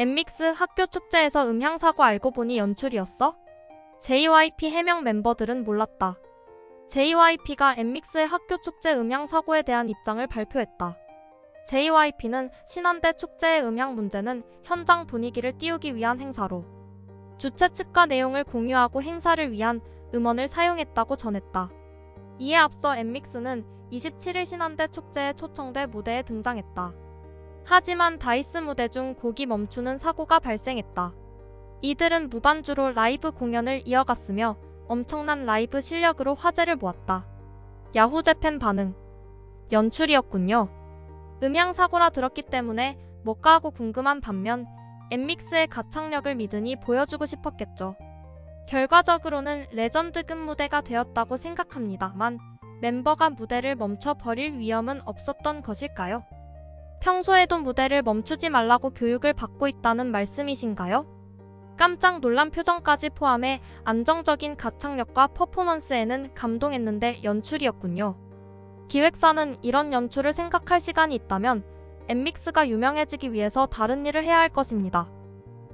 엠믹스 학교 축제에서 음향 사고 알고 보니 연출이었어? JYP 해명 멤버들은 몰랐다. JYP가 엠믹스의 학교 축제 음향 사고에 대한 입장을 발표했다. JYP는 신한대 축제의 음향 문제는 현장 분위기를 띄우기 위한 행사로 주최 측과 내용을 공유하고 행사를 위한 음원을 사용했다고 전했다. 이에 앞서 엠믹스는 27일 신한대 축제에 초청돼 무대에 등장했다. 하지만 다이스 무대 중 곡이 멈추는 사고가 발생했다. 이들은 무반주로 라이브 공연을 이어갔으며 엄청난 라이브 실력으로 화제를 모았다. 야후 재팬 반응. 연출이었군요. 음향 사고라 들었기 때문에 뭐까 하고 궁금한 반면 엠믹스의 가창력을 믿으니 보여주고 싶었겠죠. 결과적으로는 레전드급 무대가 되었다고 생각합니다만 멤버가 무대를 멈춰 버릴 위험은 없었던 것일까요? 평소에도 무대를 멈추지 말라고 교육을 받고 있다는 말씀이신가요? 깜짝 놀란 표정까지 포함해 안정적인 가창력과 퍼포먼스에는 감동했는데 연출이었군요. 기획사는 이런 연출을 생각할 시간이 있다면 엠믹스가 유명해지기 위해서 다른 일을 해야 할 것입니다.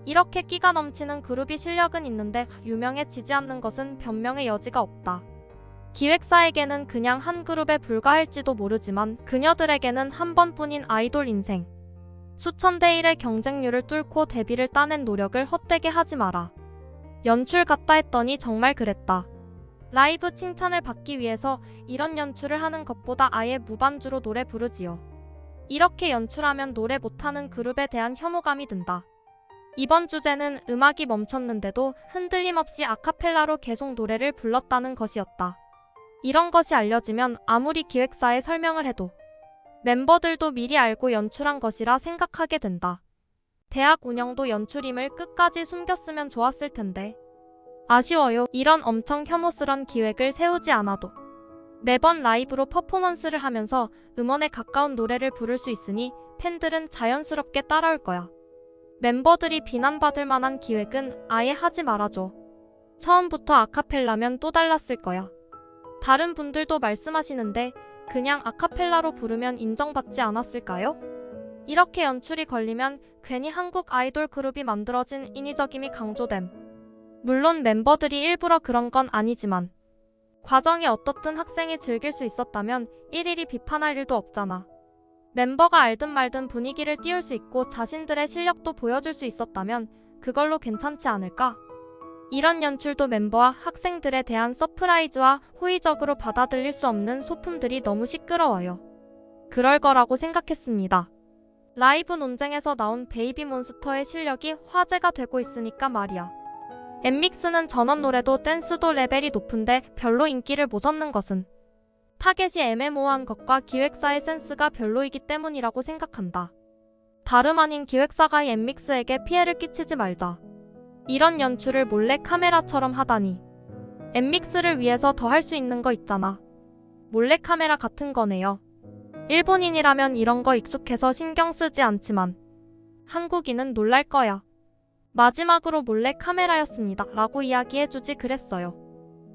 이렇게 끼가 넘치는 그룹이 실력은 있는데 유명해지지 않는 것은 변명의 여지가 없다. 기획사에게는 그냥 한 그룹에 불과할지도 모르지만 그녀들에게는 한 번뿐인 아이돌 인생. 수천 대 1의 경쟁률을 뚫고 데뷔를 따낸 노력을 헛되게 하지 마라. 연출 같다 했더니 정말 그랬다. 라이브 칭찬을 받기 위해서 이런 연출을 하는 것보다 아예 무반주로 노래 부르지요. 이렇게 연출하면 노래 못하는 그룹에 대한 혐오감이 든다. 이번 주제는 음악이 멈췄는데도 흔들림 없이 아카펠라로 계속 노래를 불렀다는 것이었다. 이런 것이 알려지면 아무리 기획사에 설명을 해도 멤버들도 미리 알고 연출한 것이라 생각하게 된다. 대학 운영도 연출임을 끝까지 숨겼으면 좋았을 텐데. 아쉬워요. 이런 엄청 혐오스런 기획을 세우지 않아도. 매번 라이브로 퍼포먼스를 하면서 음원에 가까운 노래를 부를 수 있으니 팬들은 자연스럽게 따라올 거야. 멤버들이 비난받을 만한 기획은 아예 하지 말아줘. 처음부터 아카펠라면 또 달랐을 거야. 다른 분들도 말씀하시는데 그냥 아카펠라로 부르면 인정받지 않았을까요? 이렇게 연출이 걸리면 괜히 한국 아이돌 그룹이 만들어진 인위적임이 강조됨. 물론 멤버들이 일부러 그런 건 아니지만 과정이 어떻든 학생이 즐길 수 있었다면 일일이 비판할 일도 없잖아. 멤버가 알든 말든 분위기를 띄울 수 있고 자신들의 실력도 보여줄 수 있었다면 그걸로 괜찮지 않을까? 이런 연출도 멤버와 학생들에 대한 서프라이즈와 호의적으로 받아들일 수 없는 소품들이 너무 시끄러워요. 그럴 거라고 생각했습니다. 라이브 논쟁에서 나온 베이비 몬스터의 실력이 화제가 되고 있으니까 말이야. 엠믹스는 전원 노래도 댄스도 레벨이 높은데 별로 인기를 못 얻는 것은 타겟이 애매모호한 것과 기획사의 센스가 별로이기 때문이라고 생각한다. 다름 아닌 기획사가 엠믹스에게 피해를 끼치지 말자. 이런 연출을 몰래 카메라처럼 하다니. 엠믹스를 위해서 더 할 수 있는 거 있잖아. 몰래 카메라 같은 거네요. 일본인이라면 이런 거 익숙해서 신경 쓰지 않지만 한국인은 놀랄 거야. 마지막으로 몰래 카메라였습니다. 라고 이야기해주지 그랬어요.